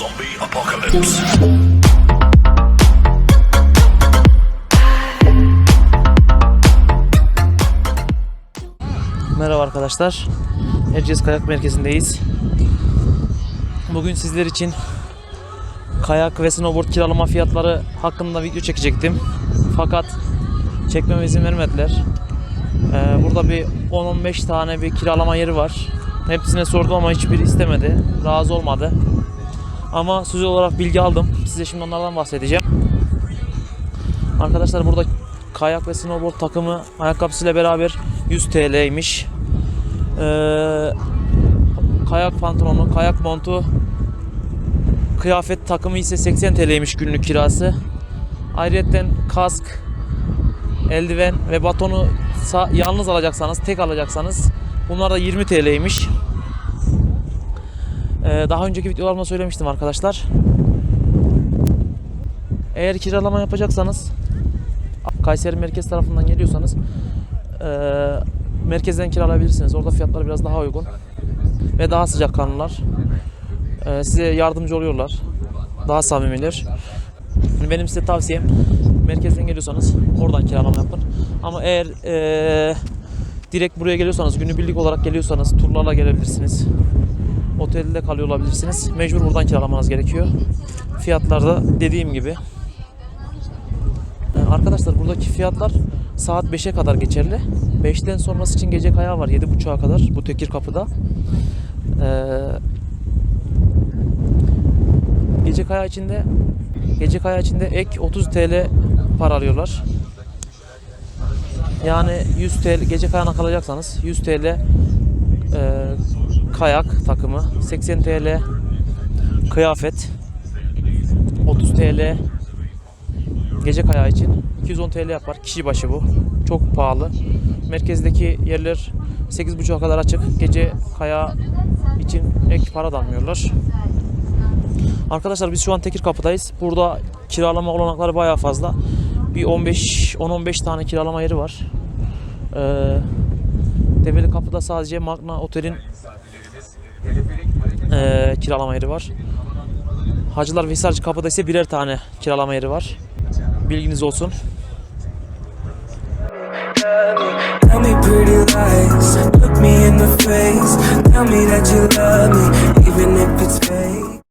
Zombie apocalypse. Merhaba arkadaşlar. Erciyes Kayak Merkezi'ndeyiz. Bugün sizler için kayak ve snowboard kiralama fiyatları hakkında video çekecektim. Fakat çekmeme izin vermediler. Ee, burada bir 10-15 tane bir kiralama yeri var. Hepsine sordum ama hiçbiri istemedi. Razı olmadı. Ama söz olarak bilgi aldım. Size şimdi onlardan bahsedeceğim. Arkadaşlar burada kayak ve snowboard takımı ayakkabısıyla beraber 100 TL'ymiş. Ee, kayak pantolonu, kayak montu, kıyafet takımı ise 80 TL'ymiş günlük kirası. Ayrıca kask, eldiven ve batonu yalnız alacaksanız, tek alacaksanız bunlar da 20 TL'ymiş. Ee, daha önceki videolarımda söylemiştim arkadaşlar. Eğer kiralama yapacaksanız Kayseri merkez tarafından geliyorsanız eee, merkezden kiralayabilirsiniz. Orada fiyatlar biraz daha uygun ve daha sıcakkanlılar. Eee size yardımcı oluyorlar. Daha samimiler. Benim size tavsiyem merkezden geliyorsanız oradan kiralama yapın. Ama eğer eee, direkt buraya geliyorsanız günübirlik olarak geliyorsanız turlarla gelebilirsiniz. Otelde kalıyor olabilirsiniz. Mecbur buradan kiralamanız gerekiyor. Fiyatlar da dediğim gibi ee, Arkadaşlar buradaki fiyatlar saat 5'e kadar geçerli. 5'ten sonrası için gece kayağı var 7.30'a kadar bu Tekir Kapı'da. Ee, gece kayağı içinde gece kayağı içinde ek 30 TL para alıyorlar. Yani 100 TL gece kayağına kalacaksanız 100 TL e, kayak takımı 80 TL kıyafet 30 TL Gece kayağı için 210 TL yapar. Kişi başı bu. Çok pahalı. Merkezdeki yerler 8.30'a kadar açık. Gece kayağı için ek para da almıyorlar. Arkadaşlar biz şu an Tekir Kapı'dayız. Burada kiralama olanakları bayağı fazla. Bir 15 10-15 tane kiralama yeri var. Ee, Develi Kapı'da sadece Magna Otel'in ee, kiralama yeri var. Hacılar ve Kapı'da ise birer tane kiralama yeri var. Bilginiz olsun. Tell me that you love me, even if it's fake.